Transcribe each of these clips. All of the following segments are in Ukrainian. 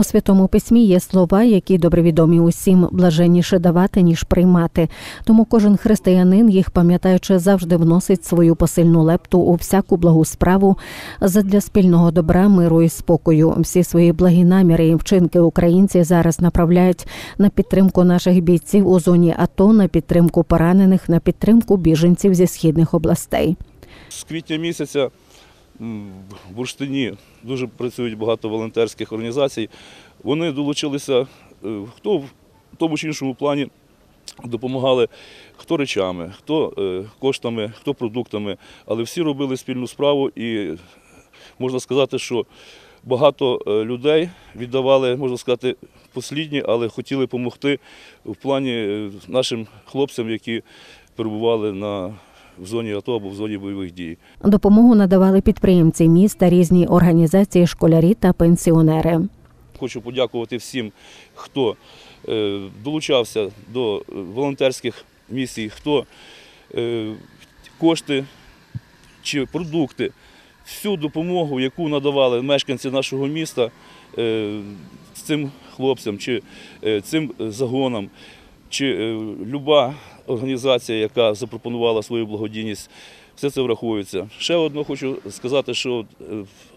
У святому письмі є слова, які добре відомі усім блаженніше давати, ніж приймати. Тому кожен християнин, їх пам'ятаючи, завжди вносить свою посильну лепту у всяку благу справу задля спільного добра, миру і спокою. Всі свої благі наміри і вчинки українці зараз направляють на підтримку наших бійців у зоні АТО, на підтримку поранених, на підтримку біженців зі східних областей. З квітня місяця в Бурштині дуже працюють багато волонтерських організацій. Вони долучилися, е, хто в тому чи іншому плані допомагали хто речами, хто е, коштами, хто продуктами, але всі робили спільну справу і можна сказати, що багато е, людей віддавали, можна сказати, послідні, але хотіли допомогти в плані нашим хлопцям, які перебували на в зоні АТО або в зоні бойових дій. Допомогу надавали підприємці міста, різні організації, школярі та пенсіонери. Хочу подякувати всім, хто е, долучався до е, волонтерських місій, хто е, кошти чи продукти, всю допомогу, яку надавали мешканці нашого міста е, цим хлопцям чи цим загонам, чи е, люба організація, яка запропонувала свою благодійність, все це враховується. Ще одно хочу сказати, що е,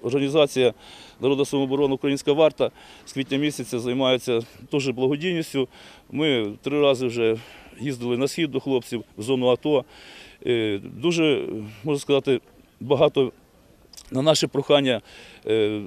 організація Народна самооборона Українська варта з квітня місяця займається теж благодійністю. Ми три рази вже їздили на схід до хлопців в зону АТО. Е, Дуже, можна сказати, багато на наше прохання е,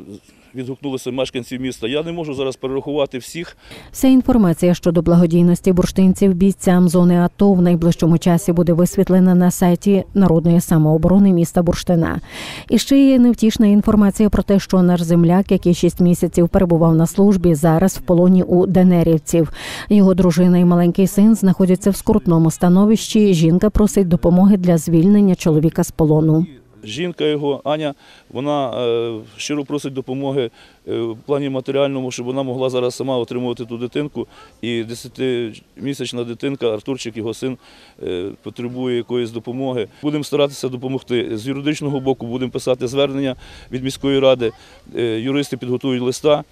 відгукнулися мешканці міста. Я не можу зараз перерахувати всіх. Вся інформація щодо благодійності бурштинців бійцям зони АТО в найближчому часі буде висвітлена на сайті народної самооборони міста Бурштина. І ще є невтішна інформація про те, що наш земляк, який шість місяців перебував на службі, зараз в полоні у денерівців. Його дружина і маленький син знаходяться в скрутному становищі. Жінка просить допомоги для звільнення чоловіка з полону. Жінка його, Аня, вона е, щиро просить допомоги е, в плані матеріальному, щоб вона могла зараз сама отримувати ту дитинку. І 10-місячна дитинка, Артурчик, його син, е, потребує якоїсь допомоги. Будемо старатися допомогти. З юридичного боку будемо писати звернення від міської ради. Юристи підготують листа.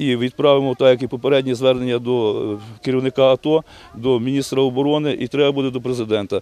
І відправимо, так як і попередні звернення до керівника АТО, до міністра оборони, і треба буде до президента.